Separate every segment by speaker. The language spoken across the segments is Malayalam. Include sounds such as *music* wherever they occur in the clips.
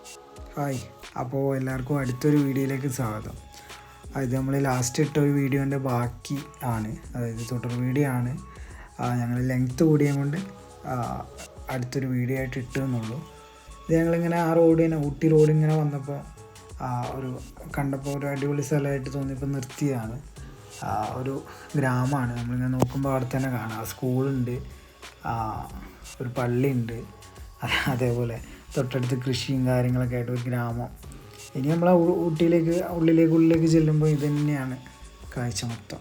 Speaker 1: ഹായ്. അപ്പോൾ എല്ലാവർക്കും അടുത്തൊരു വീഡിയോയിലേക്ക് സ്വാഗതം. അത് നമ്മൾ ലാസ്റ്റ് ഇട്ട ഒരു വീഡിയോന്റെ ബാക്കി ആണ്. അതായത് തുടർ വീഡിയോ ആണ്. ഞങ്ങൾ ലെങ്ത്ത് കൂടിയും കൊണ്ട് അടുത്തൊരു വീഡിയോ ആയിട്ട് ഇട്ടു എന്നുള്ളൂ ഇത് ഞങ്ങളിങ്ങനെ ആ റോഡ് തന്നെ ഊട്ടി റോഡ് ഇങ്ങനെ വന്നപ്പോൾ ഒരു കണ്ടപ്പോൾ ഒരു അടിപൊളി സ്ഥലമായിട്ട് തോന്നിയപ്പോൾ നിർത്തിയതാണ്. ഒരു ഗ്രാമമാണ്. നമ്മളിങ്ങനെ നോക്കുമ്പോൾ അവിടെ തന്നെ കാണാം. സ്കൂളുണ്ട് ഒരു പള്ളിയുണ്ട്. അത- അതേപോലെ തൊട്ടടുത്ത് കൃഷിയും കാര്യങ്ങളൊക്കെ ആയിട്ട് ഒരു ഗ്രാമം. ഇനി നമ്മൾ ഊട്ടിയിലേക്ക് ഉള്ളിലേക്ക് ഉള്ളിലേക്ക് ചെല്ലുമ്പോൾ ഇത് തന്നെയാണ് കാഴ്ച മൊത്തം.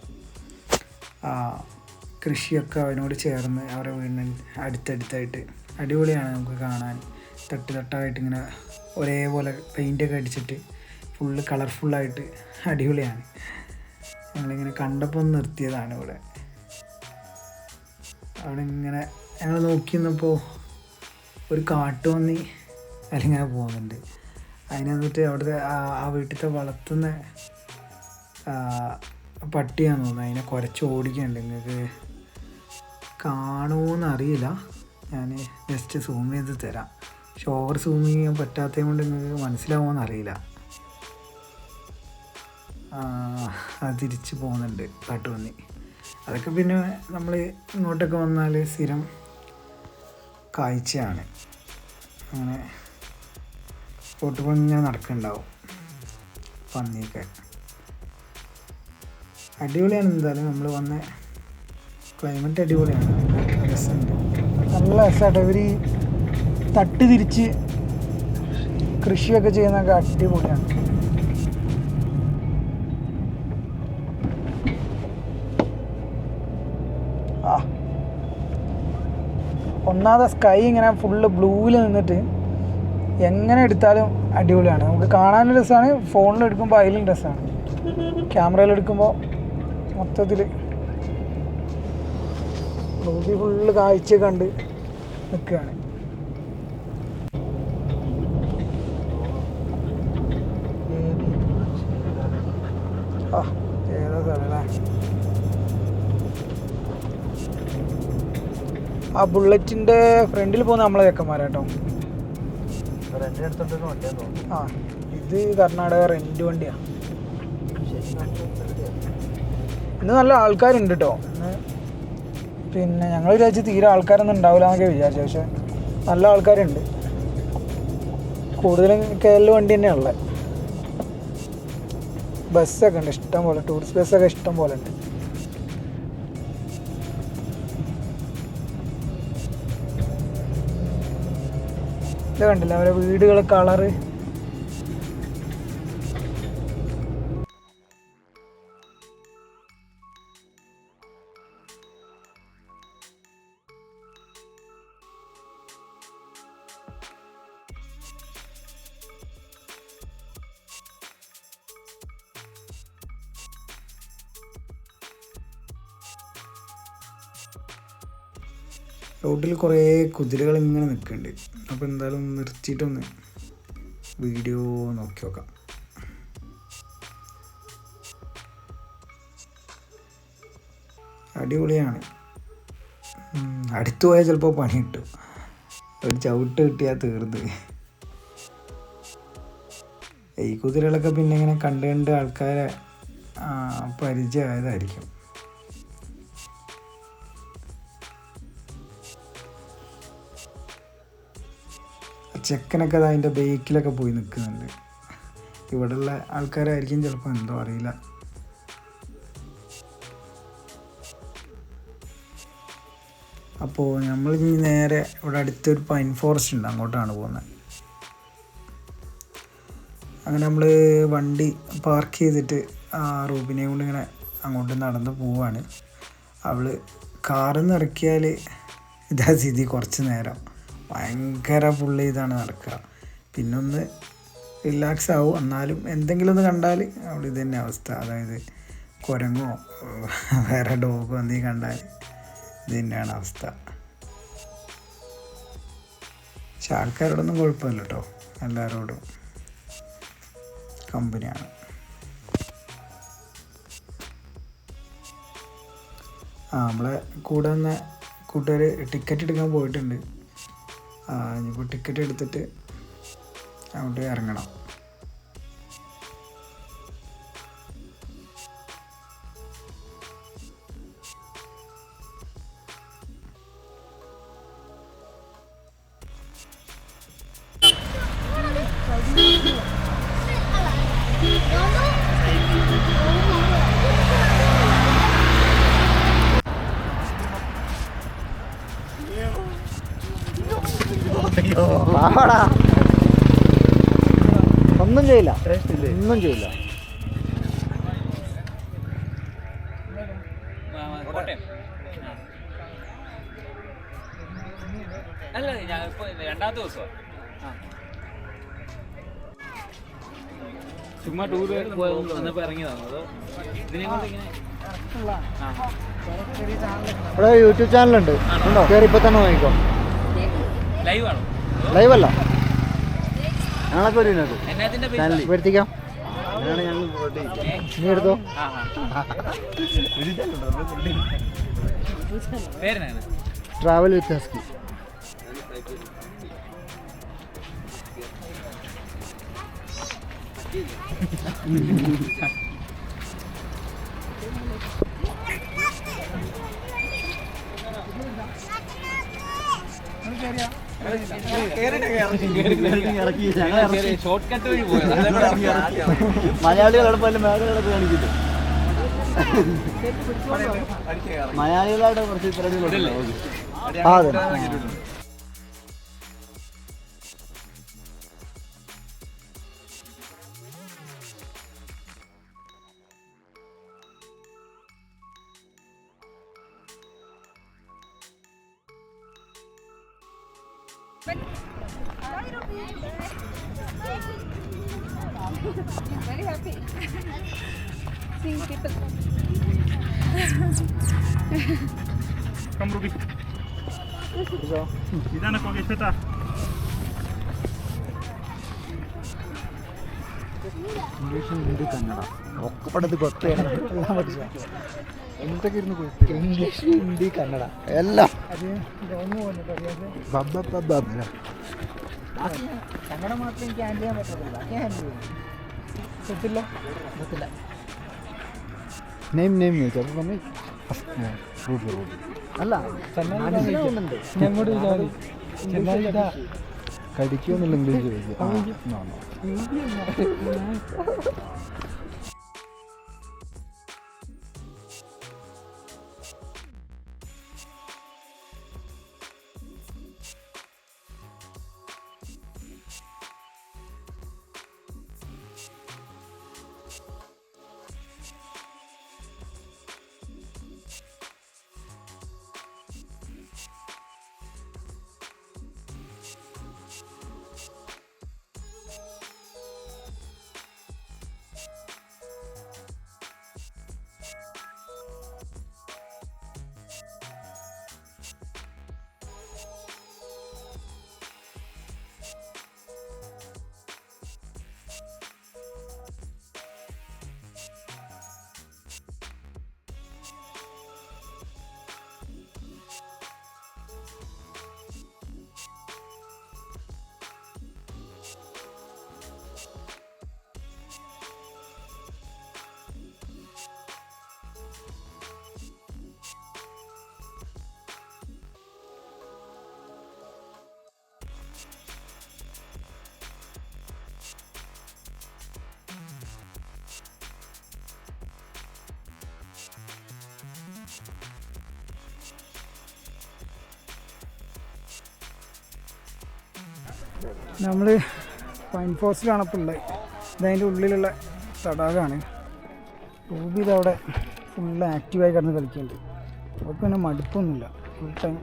Speaker 1: കൃഷിയൊക്കെ അവനോട് ചേർന്ന് അവരുടെ വീടിന് അടുത്തടുത്തായിട്ട് അടിപൊളിയാണ് നമുക്ക് കാണാൻ. തട്ട് തട്ടായിട്ട് ഇങ്ങനെ ഒരേപോലെ പെയിന്റൊക്കെ അടിച്ചിട്ട് ഫുള്ള് കളർഫുള്ളായിട്ട് അടിപൊളിയാണ്. ഞങ്ങളിങ്ങനെ കണ്ടപ്പോൾ നിർത്തിയതാണ് ഇവിടെ. അവിടെ ഇങ്ങനെ ഞങ്ങൾ നോക്കി നിന്നപ്പോൾ ഒരു കാട്ടുപന്നി അല്ലെങ്കിൽ പോകുന്നുണ്ട്. അതിനെ എന്നിട്ട് അവിടുത്തെ ആ- വീട്ടിലത്തെ വളർത്തുന്ന പട്ടിയാന്ന് തോന്നുന്നു. അതിനെ കുറച്ച് ഓടിക്കുന്നുണ്ട് നിങ്ങൾക്ക് കാണുമോയെന്ന് അറിയില്ല. ഞാൻ ജസ്റ്റ് സൂം ചെയ്ത് തരാം. പക്ഷെ ഓവർ സൂം ചെയ്യാൻ പറ്റാത്തത് കൊണ്ട് നിങ്ങൾക്ക് മനസ്സിലാവുമോയെന്ന് അറിയില്ല. അത് തിരിച്ച് പോകുന്നുണ്ട് കാട്ടുപന്നി അതൊക്കെ പിന്നെ നമ്മൾ ഇങ്ങോട്ടൊക്കെ വന്നാൽ സ്ഥിരം കാഴ്ചയാണ്. അങ്ങനെ ഇങ്ങനെ നടക്കുന്നുണ്ടാവും. പന്നിയൊക്കെ. അടിപൊളിയാണ് എന്തായാലും നമ്മൾ വന്ന ക്ലൈമറ്റ് അടിപൊളിയാണ്. രസമുണ്ട്. നല്ല രസമാട്ടോ. ഇവർ തട്ട് തിരിച്ച് കൃഷിയൊക്കെ ചെയ്യുന്നതൊക്കെ അടിപൊളിയാണ്. ഒന്നാമത്തെ സ്കൈ ഇങ്ങനെ ഫുള്ള് ബ്ലൂവിൽ നിന്നിട്ട് എങ്ങനെ എടുത്താലും അടിപൊളിയാണ്. നമുക്ക് കാണാനും രസമാണ് ഫോണിൽ എടുക്കുമ്പോൾ അതിലും രസമാണ് ക്യാമറയിൽ എടുക്കുമ്പോൾ മൊത്തത്തിൽ ഫുള്ള് കാഴ്ച കണ്ട് നിൽക്കുകയാണ് ആ ബുള്ളറ്റിന്റെ ഫ്രണ്ടിൽ പോകുന്ന നമ്മളെ ചെക്കന്മാരാട്ടോ ആ ഇത് കർണാടക റെന്റ് വണ്ടിയാ. ഇന്ന് നല്ല ആൾക്കാരുണ്ട് കേട്ടോ. ഇന്ന് പിന്നെ ഞങ്ങൾ വിചാരിച്ച് തീരെ ആൾക്കാരൊന്നും ഉണ്ടാവില്ല എന്നൊക്കെ വിചാരിച്ചു പക്ഷെ നല്ല ആൾക്കാരുണ്ട്. കൂടുതലും കേരള വണ്ടി വണ്ടി തന്നെയാണുള്ളത് ബസ്സൊക്കെ ഉണ്ട് ഇഷ്ടം പോലെ ടൂറിസ്റ്റ് ബസ്സൊക്കെ ഇഷ്ടം പോലെ ഉണ്ട്. ഇത് കണ്ടില്ല? അവരെ വീടുകളെ കളറ് റോഡിൽ കുറേ കുതിരകൾ ഇങ്ങനെ നിൽക്കുന്നുണ്ട് അപ്പോൾ എന്തായാലും നിർത്തിയിട്ടൊന്ന് വീഡിയോ നോക്കി നോക്കാം. അടിപൊളിയാണ്. അടുത്തു പോയാൽ ചിലപ്പോൾ പണി കിട്ടും. ഒരു ചവിട്ട് കിട്ടിയാൽ തീർന്ന്. ഈ കുതിരകളൊക്കെ പിന്നെ ഇങ്ങനെ കണ്ട് കണ്ട് ആൾക്കാരെ പരിചയമായതായിരിക്കും. ചെക്കനൊക്കെ അത് അതിന്റെ ബേക്കിലൊക്കെ പോയി നിൽക്കുന്നുണ്ട്. ഇവിടെയുള്ള ആൾക്കാരായിരിക്കും ചിലപ്പോൾ എന്തോ അറിയില്ല. അപ്പോൾ നമ്മൾ ഇനി നേരെ ഇവിടെ അടുത്തൊരു പൈൻ ഫോറസ്റ്റ് ഉണ്ട് അങ്ങോട്ടാണ് പോകുന്നത്. അങ്ങനെ നമ്മൾ വണ്ടി പാർക്ക് ചെയ്തിട്ട് ആ റൂബിനെ കൊണ്ട് ഇങ്ങനെ അങ്ങോട്ട് നടന്ന് പോവാണ്. അവൾ കാറിൽ നിന്ന് ഇറക്കിയാൽ ഇതാ സ്ഥിതി കുറച്ച് നേരം. ഭയങ്കര പുള്ളി ഇതാണ് നടക്കുക. പിന്നൊന്ന് റിലാക്സ് ആവും. എന്നാലും എന്തെങ്കിലും ഒന്ന് കണ്ടാൽ അവിടെ ഇത് തന്നെ അവസ്ഥ. അതായത് കുരങ്ങോ വേറെ ഡോഗോ എന്തെങ്കിലും കണ്ടാൽ ഇത് തന്നെയാണ് അവസ്ഥ. പക്ഷെ ആൾക്കാരോടൊന്നും കുഴപ്പമില്ല കേട്ടോ. എല്ലാവരോടും കമ്പനിയാണ് ആ നമ്മളെ കൂടെ തന്നെ കൂട്ടുകാർ ടിക്കറ്റ് എടുക്കാൻ പോയിട്ടുണ്ട്. ഇനിയിപ്പോൾ ടിക്കറ്റ് എടുത്തിട്ട് അങ്ങോട്ട് ഇറങ്ങണം.
Speaker 2: പാടാ ഒന്നും ചെയ്യില്ല. ഒന്നും ചെയ്യില്ല.
Speaker 3: കോട്ടയം അല്ല ഞാൻ ഇപ്പൊ രണ്ടാമത്തെ ദിവസമാണ് ചുമ്മാ ടൂർ വന്നപ്പോ ഇറങ്ങിയതാണ് അതോ ഇതിനെ കൊണ്ട് ഇങ്ങനെ.
Speaker 2: ഇവിടെ യൂട്യൂബ് ചാനലുണ്ട് കേറി ഇപ്പൊ തന്നെ വാങ്ങിക്കോ.
Speaker 3: ലൈവ് ആണോ
Speaker 2: ലൈവ് അല്ല ഞങ്ങളൊക്കെ ഒരു വരുത്തിക്കാം നീ എടുത്തോ ട്രാവൽ വിത്ത് ഹസ്കി. *laughs*
Speaker 3: ഷോർട്ട്
Speaker 2: മലയാളികളോട് പോലും മേഖലകളൊക്കെ കാണിക്കില്ല മലയാളികളായിട്ട് കുറച്ച് പരിപാടികളുണ്ട് അതെ
Speaker 4: very happy. Seeing people.
Speaker 2: English Hindi Kannada ഒക്കെ പഠിത്ത് കൊത്തയാണ് എല്ലാം പഠിച്ചു എന്തൊക്കെ ഇരുന്ന് ഇംഗ്ലീഷ് ഹിന്ദി കന്നഡ എല്ലാം ബബ്ബ ബബ്ബ.
Speaker 5: കന്നഡ മാത്രം എനിക്ക് ഹാൻഡിൽ ചെയ്യാൻ പറ്റത്തില്ല ബാക്കി ഹാൻഡിൽ ചെയ്യും പറ്റില്ല പറ്റില്ല
Speaker 2: നെയിം നെയിം ചോദിച്ചു. അപ്പോൾ പറഞ്ഞു. റൂബി റൂബി
Speaker 5: അല്ല മനസ്സിലാവുന്നുണ്ട് ഞങ്ങോട്ട്
Speaker 2: കടിക്കുമെന്നുള്ള ഇംഗ്ലീഷ് ചോദിച്ചു.
Speaker 1: നമ്മൾ പൈൻ ഫോറസ്റ്റിലാണ് ഇപ്പോൾ ഉള്ളത് ഇതതിന്റെ ഉള്ളിലുള്ള തടാകമാണ്. റൂബി ഇതവിടെ ഫുള്ള് ആക്റ്റീവായി കിടന്ന് കളിക്കുന്നുണ്ട്. അവർക്ക് പിന്നെ മടുപ്പൊന്നുമില്ല. ഫുൾ ടൈം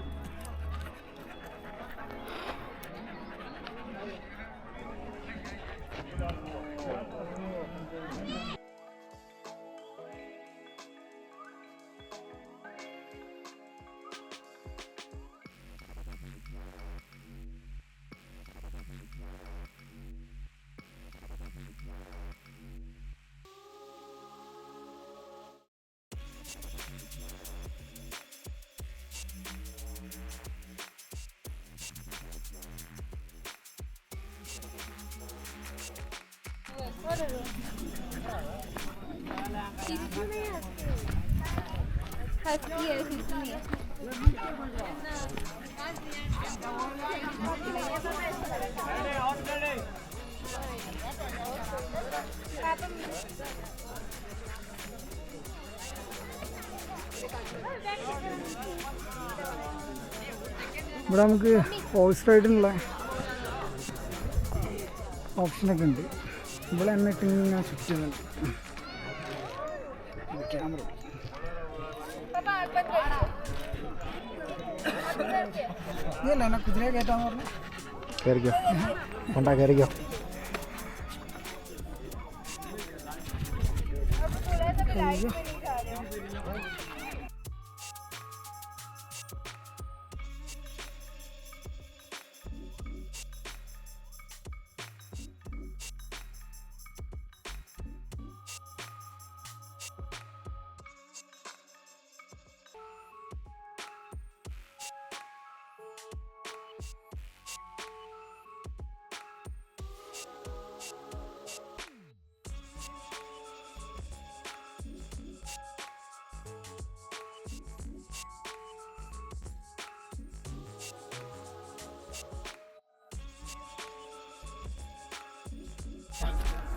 Speaker 5: ഇവിടെ നമുക്ക് ഹോഴ്സ് റൈഡിനുള്ള ഓപ്ഷനൊക്കെ ഉണ്ട്. ഇവിടെ എന്നിട്ട് ഞാൻ ഫിക്സ് ചെയ്യുന്നുണ്ട്. ക്യാമറ ഇതല്ല എന്നെ കുതിരയെ കയറ്റാന്ന് പറഞ്ഞു?
Speaker 2: കയറിക്കോ കൊണ്ടാ കയറിക്കോ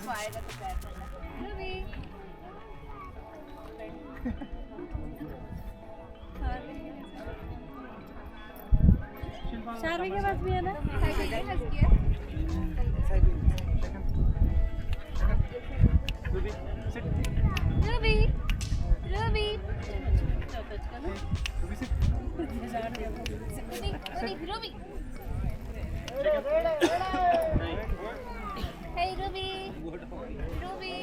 Speaker 4: quiet at the back. Ruby! चार के पास भी है ना Ruby Ruby Ruby Ruby Ruby Ruby Hey Ruby. Ruby.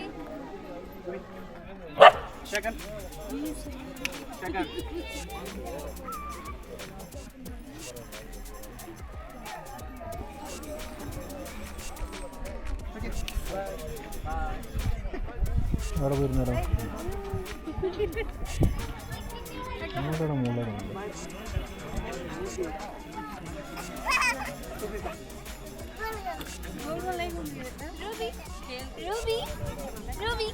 Speaker 2: അവിടെ പോയിരുന്നോ മുകളിലാണ്
Speaker 4: Ruby. Ruby. Ruby.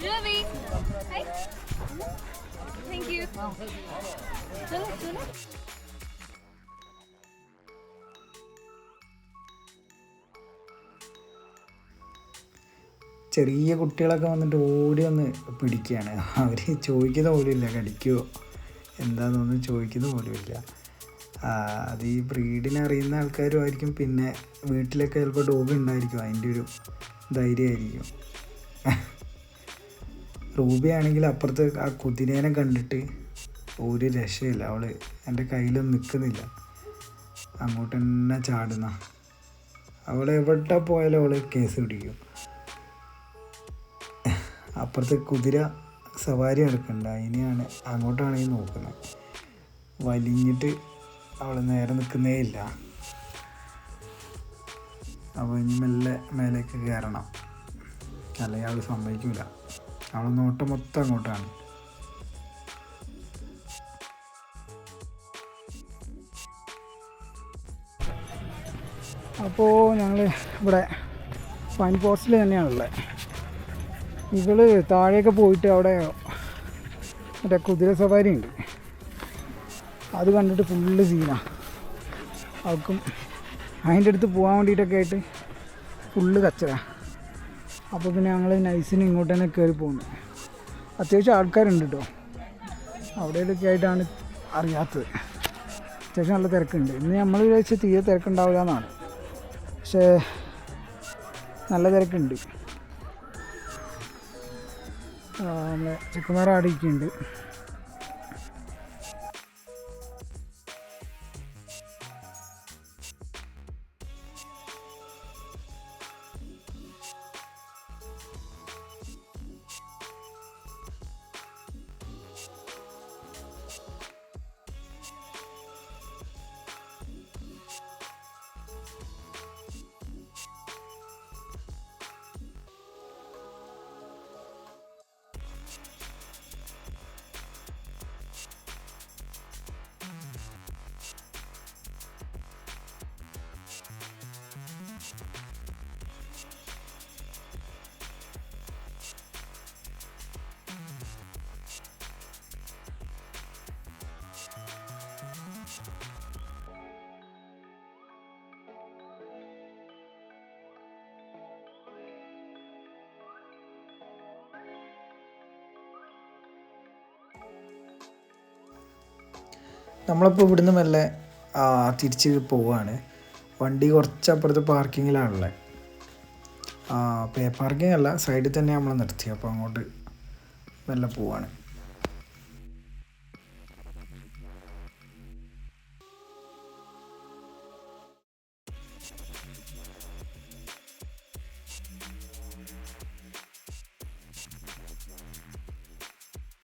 Speaker 4: Ruby. Hi. Thank you. Chalo, chalo.
Speaker 1: ചെറിയ കുട്ടികളൊക്കെ വന്നിട്ട് ഓടി വന്ന് പിടിക്കുകയാണ്. അവർ ചോദിക്കുന്ന പോലും ഇല്ല കടിക്കുമോ എന്താണെന്നൊന്നും ചോദിക്കുന്ന പോലും ഇല്ല. അത് ഈ ബ്രീഡിനെ അറിയുന്ന ആൾക്കാരും ആയിരിക്കും. പിന്നെ വീട്ടിലൊക്കെ ചിലപ്പോൾ ഡോഗ് ഉണ്ടായിരിക്കും. അതിന്റെ ഒരു ധൈര്യമായിരിക്കും. റൂബി ആണെങ്കിൽ അപ്പുറത്ത് ആ കുതിരേനെ കണ്ടിട്ട് ഒരു രക്ഷയില്ല. അവൾ എന്റെ കയ്യിലൊന്നും നിൽക്കുന്നില്ല. അങ്ങോട്ട് തന്നെ ചാടുന്ന അവളെവിടെ പോയാലും അവൾ കേസ് പിടിക്കും. അപ്പുറത്ത് കുതിര സവാരി നടക്കുന്നുണ്ട്. അതിനെയാണ് അങ്ങോട്ടാണ് ഈ നോക്കുന്നത്. വലിഞ്ഞിട്ട് അവൾ നേരെ നിൽക്കുന്നേ ഇല്ല. അപ്പോൾ ഇനി മെല്ലെ മേലേക്ക് കയറണം. അല്ലെങ്കിൽ അവൾ സമ്മതിക്കില്ല അവൾ നോട്ടം മൊത്തം അങ്ങോട്ടാണ്.
Speaker 5: അപ്പോൾ ഞങ്ങൾ ഇവിടെ ഫൈൻ പോസ്റ്റിൽ തന്നെയാണുള്ളത്. ഇവൾ താഴെയൊക്കെ പോയിട്ട് അവിടെ മറ്റേ കുതിര സവാരി ഉണ്ട്. അത് കണ്ടിട്ട് ഫുള്ള് സീനാണ് അവൾക്കും അതിന്റെ അടുത്ത് പോകാൻ വേണ്ടിയിട്ടൊക്കെ ആയിട്ട് ഫുള്ള് കച്ചറ. അപ്പോൾ പിന്നെ ഞങ്ങൾ നൈസിന് ഇങ്ങോട്ട് തന്നെ കയറി പോകുന്നു അത്യാവശ്യം ആൾക്കാരുണ്ട് കേട്ടോ അവിടെയൊക്കെ ആയിട്ടാണ് അറിയാത്തത്. അത്യാവശ്യം നല്ല തിരക്കുണ്ട്. ഇന്ന് നമ്മൾ വിചാരിച്ച തീരെ തിരക്കുണ്ടാവില്ല എന്നാണ് പക്ഷേ നല്ല തിരക്കുണ്ട്. നമ്മളെ ചെക്കുമാർ ആടിക്കുന്നുണ്ട്
Speaker 1: നമ്മളിപ്പോൾ ഇവിടുന്ന് മെല്ലെ തിരിച്ച് പോവുകയാണ് വണ്ടി കുറച്ച് അപ്പുറത്ത് പാർക്കിങ്ങിലാണുള്ളത് പേ പാർക്കിംഗ് അല്ല സൈഡിൽ തന്നെ നമ്മൾ നിർത്തി അപ്പോൾ അങ്ങോട്ട് മെല്ലെ പോവാണ്.